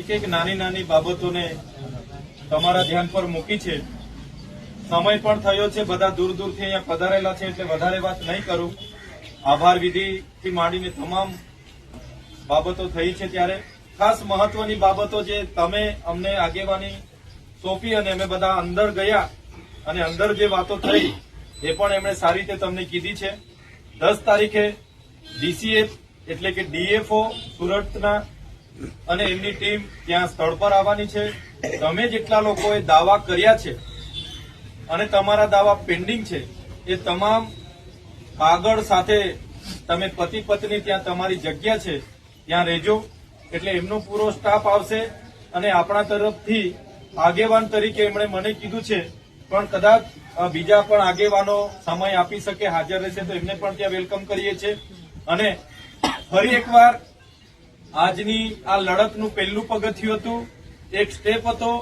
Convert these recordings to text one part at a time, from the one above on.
એક એક નાની નાની બાબતોને તમારા ધ્યાન પર મૂકી છે. સમય પણ થયો છે, બધા દૂર દૂરથી અહીંયા પધારેલા છે એટલે વધારે વાત નહીં કરું. આભાર વિધિથી માંડીને તમામ બાબતો થઈ છે ત્યારે. ખાસ મહત્વની બાબતો જે તમે અમને આગેવાની સોંપી અને અમે બધા અંદર ગયા અને અંદર જે વાતો થઈ, એ પણ એમણે સારી રીતે તમને કીધી છે. દસ તારીખે ડીસીએફ એટલે કે ડીએફઓ સુરતના અને એમની ટીમ ત્યાં સ્થળ પર આવવાની છે. તમે જેટલા લોકોએ દાવા કર્યા છે અને તમારા દાવા પેન્ડિંગ છે, એ તમામ કાગળ સાથે તમે પતિ પત્ની ત્યાં તમારી જગ્યા છે, ત્યાં રહેજો. એટલે એમનો પૂરો સ્ટાફ આવશે અને આપણા તરફથી આગેવાન તરીકે એમણે મને કીધું છે, પણ કદાચ બીજા પણ આગેવાનો સમય આપી શકે, હાજર રહેશે, તો એમને પણ ત્યાં વેલકમ કરીએ છીએ. અને ફરી એકવાર આજની આ લડતનું પહેલું પગથિયું હતું. એક સ્ટેપ હતો.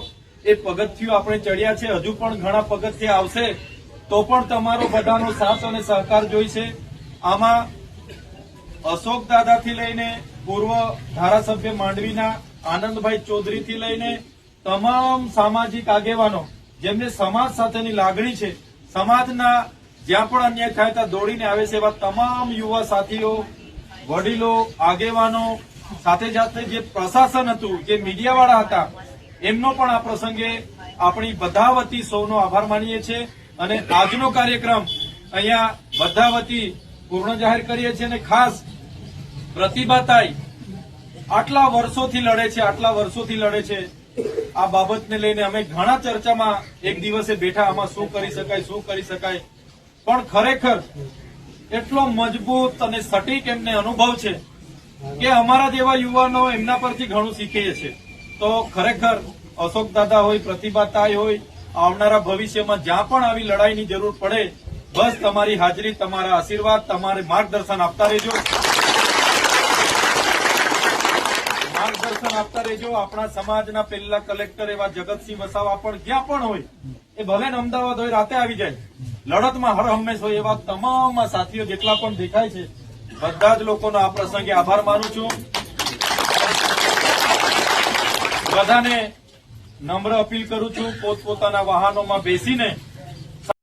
એ પગથિયું આપણે ચડ્યા છે. હજુ પણ ઘણા પગથિયા આવશે. તો પણ તમારો બધાનો સાથ અને સહકાર જોઈશે. આમાં અશોક દાદાથી લઈને પૂર્વ ધારાસભ્ય માંડવીના આનંદભાઈ ચૌધરીથી લઈને તમામ સામાજિક આગેવાનો, જેમને સમાજ સાથેની લાગણી છે, સમાજના જ્યાં પણ અન્યાય થાય ત્યાં દોડીને આવે છે એવા તમામ યુવા સાથીઓ, વડીલો, આગેવાનો સાથે સાથે જે પ્રશાસન હતું, જે મીડિયાવાળા હતા, એમનો પણ આ પ્રસંગે આપણી બધા વતી સૌનો આભાર માનીએ છીએ અને આજનો કાર્યક્રમ અહીંયા બધા વતી પૂર્ણ જાહેર કરીએ છીએ અને ખાસ પ્રતિભાતાઈ આટલા વર્ષોથી લડે છે, આટલા વર્ષોથી લડે છે. આ બાબતને લઈને અમે ઘણા ચર્ચામાં એક દિવસે બેઠા, આમાં શું કરી શકાય, શું કરી શકાય. પણ ખરેખર એટલો મજબૂત અને સટીક એમને અનુભવ છે કે અમારા જેવા યુવાનો એમના પરથી ઘણું શીખીએ છે. તો ખરેખર અશોક દાદા હોય પ્રતિભાતાઈ હોય, આવનારા ભવિષ્યમાં જ્યાં પણ આવી લડાઈની જરૂર પડે, બસ તમારી હાજરી, તમારા આશીર્વાદ, તમારે માર્ગદર્શન આપતા રહેજો. માર્ગદર્શન આપતા રહેજો. આપણા સમાજના પહેલા કલેક્ટર એવા જગતસિંહ વસાવા પણ જ્યાં પણ હોય, એ ભલે ને અમદાવાદ હોય, રાતે આવી જાય. લડતમાં હર હંમેશ હોય એવા તમામ સાથીઓ જેટલા પણ દેખાય છે બધા જ લોકોનો આ પ્રસંગે આભાર માનું છું. બધાને નમ્ર અપીલ કરું છું, પોતપોતાના વાહનોમાં બેસીને